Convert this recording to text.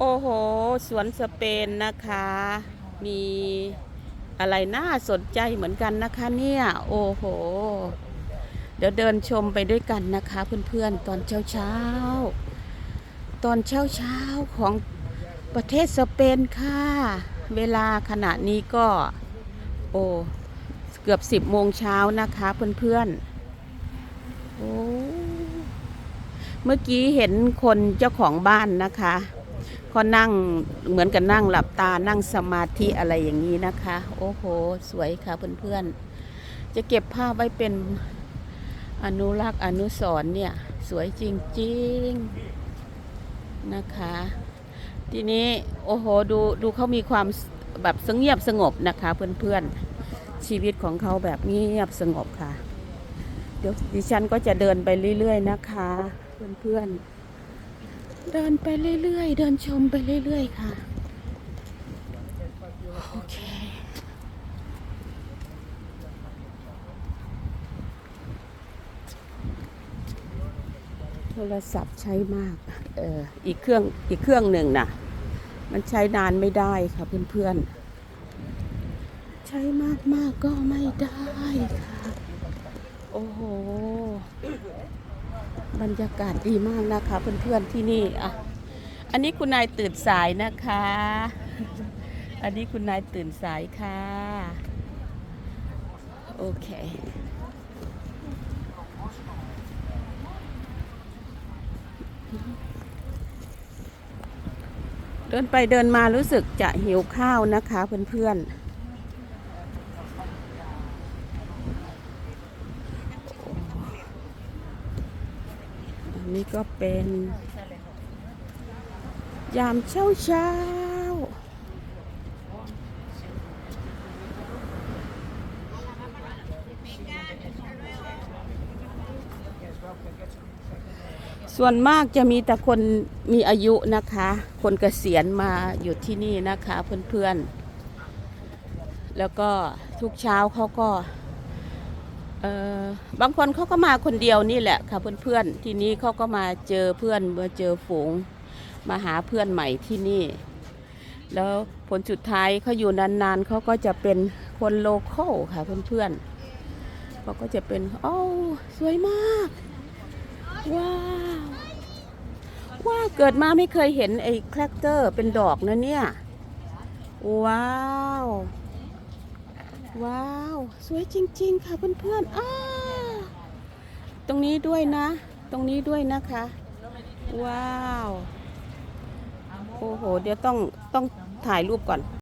โอ้โห สวนสเปนนะคะ มีอะไรน่าสนใจเหมือนกันนะคะเนี่ย โอ้โห เดี๋ยวเดินชมไปด้วยกันนะคะเพื่อนๆ ตอนเช้าๆตอนเช้าๆของประเทศสเปนค่ะ เวลาขณะนี้ก็ โอ้เกือบ10โมงเช้านะคะเพื่อนๆ โอ้ เมื่อกี้เห็นคนเจ้าของบ้านนะคะ เขานั่งเหมือนกับนั่งหลับตานั่งสมาธิอะไรอย่างนี้นะคะ โอ้โห สวยค่ะเพื่อนๆ จะเก็บภาพไว้เป็นอนุรักษ์อนุสร์เนี่ย สวยจริงๆนะคะ ทีนี้โอ้โหดูดูเขามีความแบบสงเงียบสงบนะคะเพื่อนๆ ชีวิตของเขาแบบเงียบสงบค่ะ เดี๋ยวดิฉันก็จะเดินไปเรื่อยๆนะคะ เพื่อนๆ เดินไปเรื่อยๆ เดินชมไปเรื่อยๆ ค่ะ โอเค โทรศัพท์ใช้มาก เออ อีกเครื่อง อีกเครื่องหนึ่งน่ะ มันใช้นานไม่ได้ค่ะเพื่อนๆ ใช้มากๆก็ไม่ได้ค่ะ โอ้โห บรรยากาศดีมากนะคะ เพื่อนๆที่นี่อะอันนี้คุณนายตื่นสายนะคะ อันนี้คุณนายตื่นสายค่ะ โอเค เดินไปเดินมารู้สึกจะหิวข้าวนะคะเพื่อนๆ นนี้ก็เป็นยามเช้าเช้าส่วนมากจะมีแต่คนมีอายุนะคะ คนเกษียณมาอยู่ที่นี่นะคะเพื่อนๆ แล้วก็ทุกเช้าเขาก็ เออบางคนเขาก็มาคนเดียวนี่แหละค่ะเพื่อนๆที่นี้เขาก็มาเจอเพื่อนมาเจอฝูง มาหาเพื่อนใหม่ที่นี่ แล้วผลสุดท้ายเขาอยู่นานๆเขาก็จะเป็นคนโลโก้ค่ะเพื่อนๆเขาก็จะเป็นโอ้สวยมาก ว้าวว้าเกิดมาไม่เคยเห็นไอ้แครกเตอร์เป็นดอกนะเนี่ย ว้าว ว้าว สวยจริง ๆ ค่ะเพื่อนๆอ้าตรงนี้ด้วยนะ ตรงนี้ด้วยนะคะ ว้าว โอ้โห เดี๋ยวต้องต้องถ่ายรูปก่อน